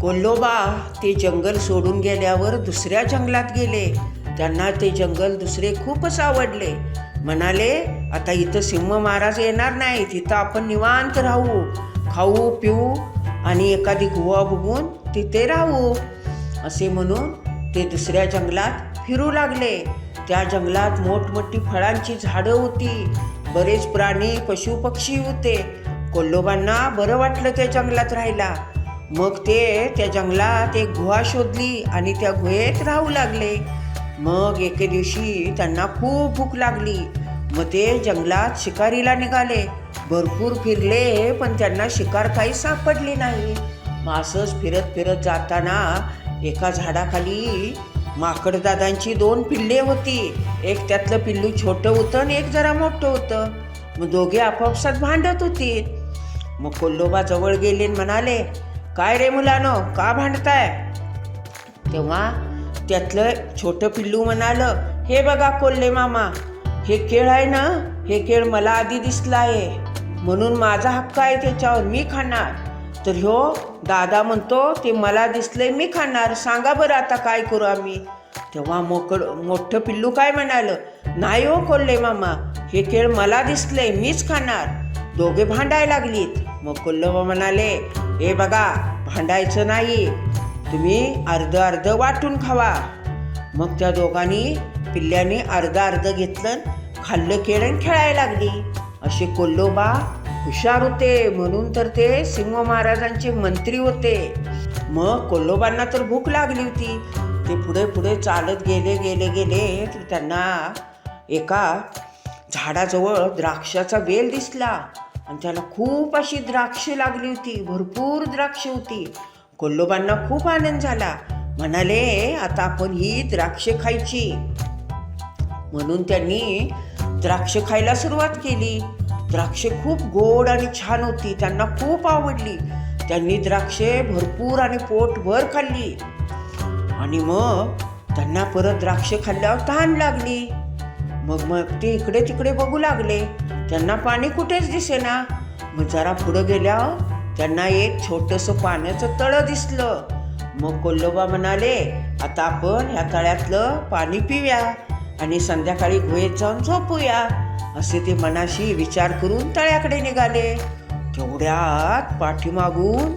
कोल्होबा ते जंगल सोडून गेल्यावर दुसऱ्या जंगलात गेले. त्यांना ते जंगल दुसरे खूपच आवडले. म्हणाले आता इथं सिंह महाराज येणार नाही तिथं आपण निवांत राहू खाऊ पिऊ आणि एखादी गुहा बघून तिथे राहू. असे म्हणून ते दुसऱ्या जंगलात फिरू लागले. त्या जंगलात मोठमोठी फळांची झाडं होती. बरेच प्राणी पशुपक्षी होते. कोल्होबांना बरं वाटलं त्या जंगलात राहायला. मग ते त्या जंगलात एक गुहा शोधली आणि त्या गुहेत राहू लागले. मग एके दिवशी त्यांना खूप भूक लागली. मग ते जंगलात शिकारीला निघाले. भरपूर फिरले पण त्यांना शिकार काही सापडली नाही. मग असंच फिरत फिरत जाताना एका झाडाखाली माकडदादांची दोन पिल्ले होती. एक त्यातलं पिल्लू छोटं होतं आणि एक जरा मोठं होतं. मग दोघे आपापसात भांडत होती. मग कोल्होबा जवळ गेले म्हणाले काय रे मुलानो? का भांडताय? तेव्हा त्यातलं छोटं पिल्लू म्हणालं हे बघा कोल्हे मामा हे केळ आहे ना? हे केळ मला आधी दिसलं आहे म्हणून माझा हक्क आहे त्याच्यावर मी खाणार. तर ह्यो दादा म्हणतो ते मला दिसलंय मी खाणार. सांगा बरं आता काय करू आम्ही? तेव्हा मोकड मोठं पिल्लू काय म्हणालं नाही हो कोल्हे मामा हे केळ मला दिसलंय मीच खाणार. दोघे भांडायला लागलीत. मग कोल्हे म्हणाले हे बघा भांडायचं नाही. तुम्ही अर्ध अर्ध वाटून खावा. मग त्या दोघांनी पिल्ल्याने अर्ध अर्ध घेतलं खाल्लं केलं खेळायला लागली. असे कोल्होबा हुशार होते. म्हणून तर ते सिंह महाराजांचे मंत्री होते. मग कोल्होबांना तर भूक लागली होती. ते पुढे पुढे चालत गेले गेले गेले. तर त्यांना एका झाडाजवळ द्राक्षाचा वेल दिसला. आणि त्याला खूप अशी द्राक्ष लागली होती भरपूर द्राक्ष होती. कोल्लोबांना खूप आनंद झाला. म्हणाले आता आपण ही द्राक्ष खायची. म्हणून त्यांनी द्राक्ष खायला सुरुवात केली. द्राक्षे खूप गोड आणि छान होती त्यांना खूप आवडली. त्यांनी द्राक्षे भरपूर आणि पोटभर खाल्ली. आणि मग त्यांना परत द्राक्ष खाल्ल्यावर तहान लागली. मग मग ते इकडे तिकडे बघू लागले. त्यांना पाणी कुठेच दिसेना. मग जरा पुढं गेल्यावर त्यांना एक छोटंसं पाण्याचं तळं दिसलं. मग कोल्होबा म्हणाले आता आपण ह्या तळ्यातलं पाणी पिऊया आणि संध्याकाळी गुहेत जाऊन झोपूया. असे ते मनाशी विचार करून तळ्याकडे निघाले. तेवढ्यात पाठीमागून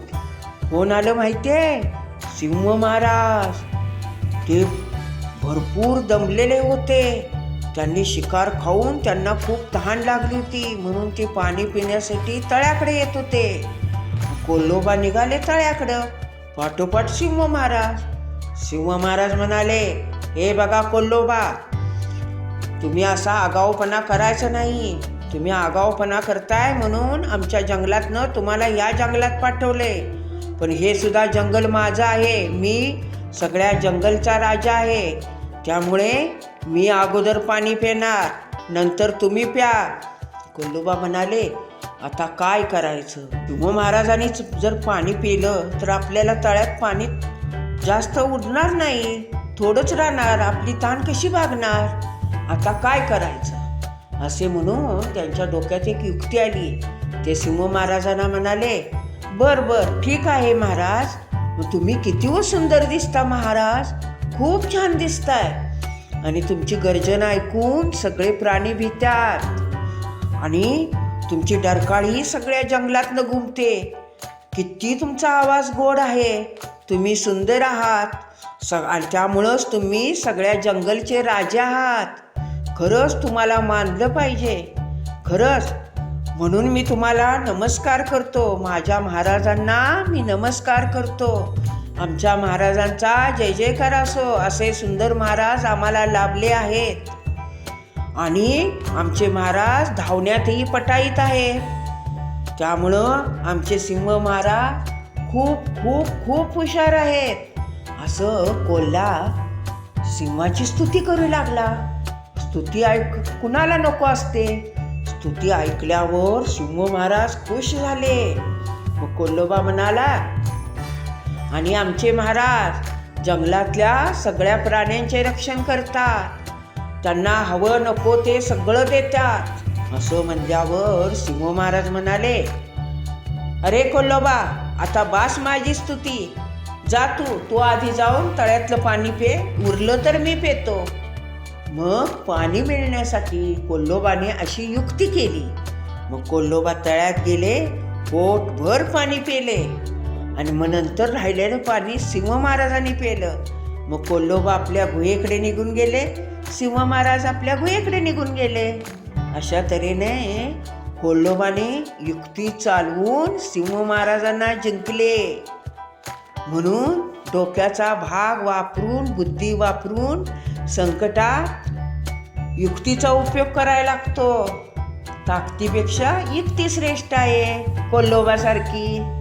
कोण आलं माहितीये? सिंह महाराज. ते भरपूर दमलेले होते. त्यांनी शिकार खाऊन त्यांना खूप तहान लागली होती. म्हणून ते पाणी पिण्यासाठी तळ्याकडे येत होते. कोल्होबा निघाले तळ्याकडं. पाठोपाठ सिंह महाराज. सिंह महाराज म्हणाले हे बघा कोल्होबा तुम्ही असा आगाऊपणा करायचा नाही. तुम्ही आगाऊपणा करताय म्हणून आमच्या जंगलातनं तुम्हाला या जंगलात पाठवले. पण हे सुद्धा जंगल माझं आहे. मी सगळ्या जंगलचा राजा आहे. त्यामुळे मी अगोदर पाणी पिणार नंतर तुम्ही प्या. कोल्होबा म्हणाले आता काय करायचं? तुम्ही महाराजांनीच जर पाणी पिलं तर आपल्याला तळ्यात पाणी जास्त उडणार नाही. थोडंच राहणार आपली ताण कशी भागणार आता काय करायचं? असे म्हणून त्यांच्या डोक्यात एक युक्ती आली. ते सिंह महाराजांना म्हणाले बर बर ठीक आहे महाराज. मग तुम्ही किती व सुंदर दिसता महाराज. खूप छान दिसताय. आणि तुमची गर्जना ऐकून सगळे प्राणी भितात. आणि तुमची डरकाळी सगळ्या जंगलातनं घुमते. किती तुमचा आवाज गोड आहे. तुम्ही सुंदर आहात. स आणि त्यामुळंच तुम्ही सगळ्या जंगलचे राजे आहात. खरंच तुम्हाला मानलं पाहिजे. खरंच. म्हणून मी तुम्हाला नमस्कार करतो. माझ्या महाराजांना मी नमस्कार करतो. आमच्या महाराजांचा जय जयकार असो असे सुंदर महाराज आम्हाला लाभले आहेत. आणि आमचे महाराज धावण्यातही पटाईत आहेत. त्यामुळं आमचे सिंह महाराज खूप खूप खूप हुशार आहेत. असं कोल्हा सिंहाची स्तुती करू लागला. स्तुती ऐक कुणाला नको असते? स्तुती ऐकल्यावर सिंह महाराज खुश झाले. मग कोल्होबा म्हणाला आणि आमचे महाराज जंगलातल्या सगळ्या प्राण्यांचे रक्षण करतात. त्यांना हवं नको ते सगळं देतात. असं म्हणल्यावर सिंह महाराज म्हणाले अरे कोल्होबा आता बास माझी स्तुती. जा तू तू आधी जाऊन तळ्यातलं पाणी पे उरलं तर मी पेतो. मग पाणी मिळण्यासाठी कोल्होबाने अशी युक्ती केली. मग कोल्होबा तळ्यात गेले पोटभर पाणी पेले. आणि मग नंतर राहिलेलं पाणी सिंह महाराजांनी पेलं. मग कोल्होबा आपल्या गुहेकडे निघून गेले. सिंह महाराज आपल्या गुहेकडे निघून गेले. अशा तऱ्हेने कोल्होबाने युक्ती चालवून सिंह महाराजांना जिंकले. म्हणून डोक्याचा भाग वापरून बुद्धी वापरून संकटात युक्तीचा उपयोग करायला लागतो. ताकदीपेक्षा युक्ती श्रेष्ठ आहे कोल्होबासारखी